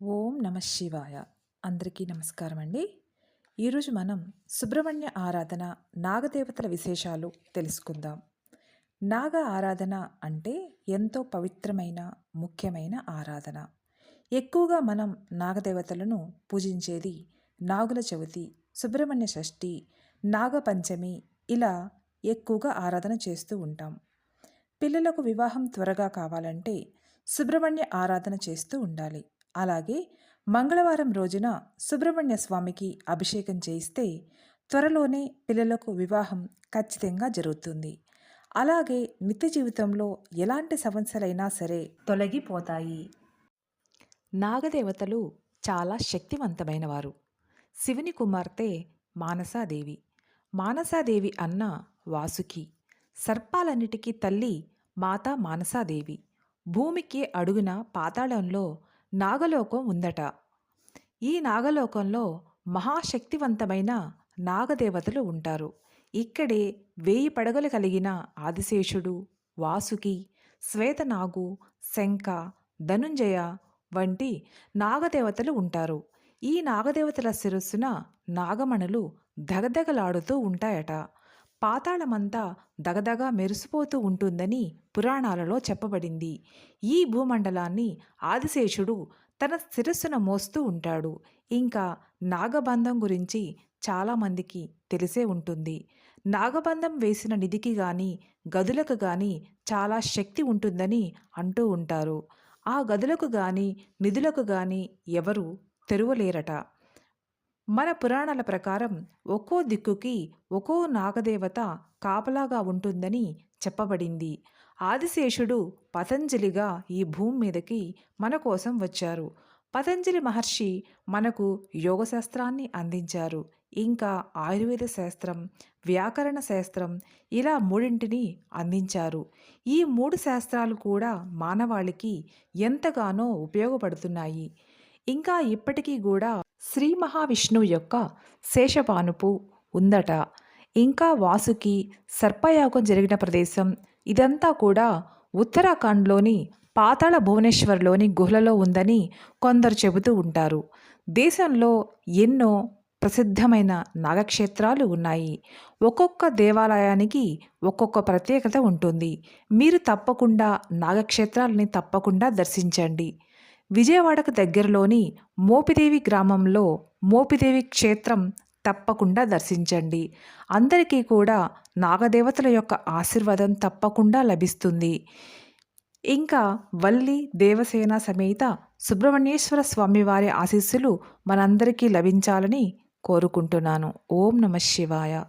ఓం నమ శివాయ. అందరికీ నమస్కారం అండి ఈరోజు మనం సుబ్రహ్మణ్య ఆరాధన నాగదేవతల విశేషాలు తెలుసుకుందాం. నాగ ఆరాధన అంటే ఎంతో పవిత్రమైన ముఖ్యమైన ఆరాధన. ఎక్కువగా మనం నాగదేవతలను పూజించేది నాగుల చవితి సుబ్రహ్మణ్య షష్ఠి నాగపంచమి ఇలా ఎక్కువగా ఆరాధన చేస్తూ ఉంటాం. పిల్లలకు వివాహం త్వరగా కావాలంటే సుబ్రహ్మణ్య ఆరాధన చేస్తూ ఉండాలి. అలాగే మంగళవారం రోజున సుబ్రహ్మణ్య స్వామికి అభిషేకం చేయిస్తే త్వరలోనే పిల్లలకు వివాహం ఖచ్చితంగా జరుగుతుంది. అలాగే నిత్య జీవితంలో ఎలాంటి సమస్యలైనా సరే తొలగిపోతాయి. నాగదేవతలు చాలా శక్తివంతమైనవారు. శివుని కుమార్తె మానసాదేవి. మానసాదేవి అన్న వాసుకి సర్పాలన్నిటికీ తల్లి మాతా మానసాదేవి. భూమికి అడుగున పాతాళంలో నాగలోకం ఉందట. ఈ నాగలోకంలో మహాశక్తివంతమైన నాగదేవతలు ఉంటారు. ఇక్కడే వేయి పడగలు కలిగిన ఆదిశేషుడు వాసుకి శ్వేతనాగు శంఖ ధనుంజయ వంటి నాగదేవతలు ఉంటారు. ఈ నాగదేవతల శిరస్సున నాగమణులు ధగధగలాడుతూ ఉంటాయట. పాతాళమంతా దగదగ మెరిసిపోతూ ఉంటుందని పురాణాలలో చెప్పబడింది. ఈ భూమండలాన్ని ఆదిశేషుడు తన శిరస్సున మోస్తూ ఉంటాడు. ఇంకా నాగబంధం గురించి చాలామందికి తెలిసే ఉంటుంది. నాగబంధం వేసిన నిధికి గాని గదులకు గాని చాలా శక్తి ఉంటుందని అంటూ ఉంటారు. ఆ గదులకు గాని నిధులకు గాని ఎవరు తెరువలేరట. మన పురాణాల ప్రకారం ఒక్కో దిక్కుకి ఒక్కో నాగదేవత కాపలాగా ఉంటుందని చెప్పబడింది. ఆదిశేషుడు పతంజలిగా ఈ భూమి మీదకి మన కోసం వచ్చారు. పతంజలి మహర్షి మనకు యోగశాస్త్రాన్ని అందించారు. ఇంకా ఆయుర్వేద శాస్త్రం వ్యాకరణ శాస్త్రం ఇలా మూడింటిని అందించారు. ఈ మూడు శాస్త్రాలు కూడా మానవాళికి ఎంతగానో ఉపయోగపడుతున్నాయి. ఇంకా ఇప్పటికీ కూడా శ్రీ మహావిష్ణువు యొక్క శేషపానుపు ఉందట. ఇంకా వాసుకి సర్పయాగం జరిగిన ప్రదేశం ఇదంతా కూడా ఉత్తరాఖండ్లోని పాతాళ భువనేశ్వర్లోని గుహలలో ఉందని కొందరు చెబుతూ ఉంటారు. దేశంలో ఎన్నో ప్రసిద్ధమైన నాగక్షేత్రాలు ఉన్నాయి. ఒక్కొక్క దేవాలయానికి ఒక్కొక్క ప్రత్యేకత ఉంటుంది. మీరు తప్పకుండా నాగక్షేత్రాలని తప్పకుండా దర్శించండి. విజయవాడకు దగ్గరలోని మోపిదేవి గ్రామంలో మోపిదేవి క్షేత్రం తప్పకుండా దర్శించండి. అందరికీ కూడా నాగదేవతల యొక్క ఆశీర్వాదం తప్పకుండా లభిస్తుంది. ఇంకా వల్లి దేవసేన సమేత సుబ్రహ్మణ్యేశ్వర స్వామివారి ఆశీస్సులు మనందరికీ లభించాలని కోరుకుంటున్నాను. ఓం నమ శివాయ.